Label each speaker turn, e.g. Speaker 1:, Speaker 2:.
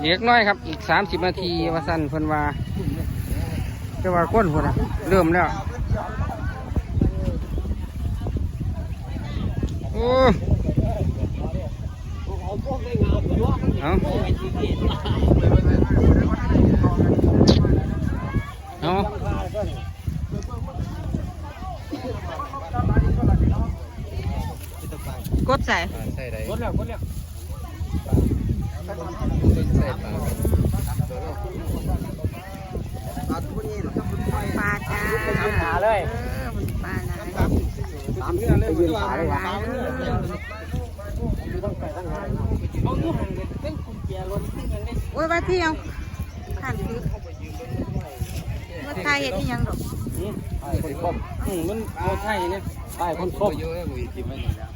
Speaker 1: เล็กน้อยครับ อีกสามสิบนาทีวาสันเพิ่นว่าแต่ว่าก้นพุ่นะเริ่มแล้ว โอ้เอาเอา
Speaker 2: กดใส่
Speaker 3: ใส่ได้
Speaker 1: กดแล้วกดแล้ว
Speaker 3: ใส่ปลา
Speaker 2: ปลาจ้า
Speaker 1: หาเลย
Speaker 2: เออมันปลานะ
Speaker 1: สามเดือนเลยยืนขาเลย
Speaker 2: ป
Speaker 1: วะ
Speaker 2: ลาเด้อ
Speaker 1: เอาดูหันเป็นกุญแจรถขึ้นกันเลย
Speaker 2: โอ้ยว่าที่ยังขันคือว่าไทยเห็นอีหยังดอก
Speaker 1: อืมไอ้คนคมอืมมันโคตรไทยเนี่ยไอ้คนคม
Speaker 3: เยอะเลยกูอีกทีไม่ได้แล้ว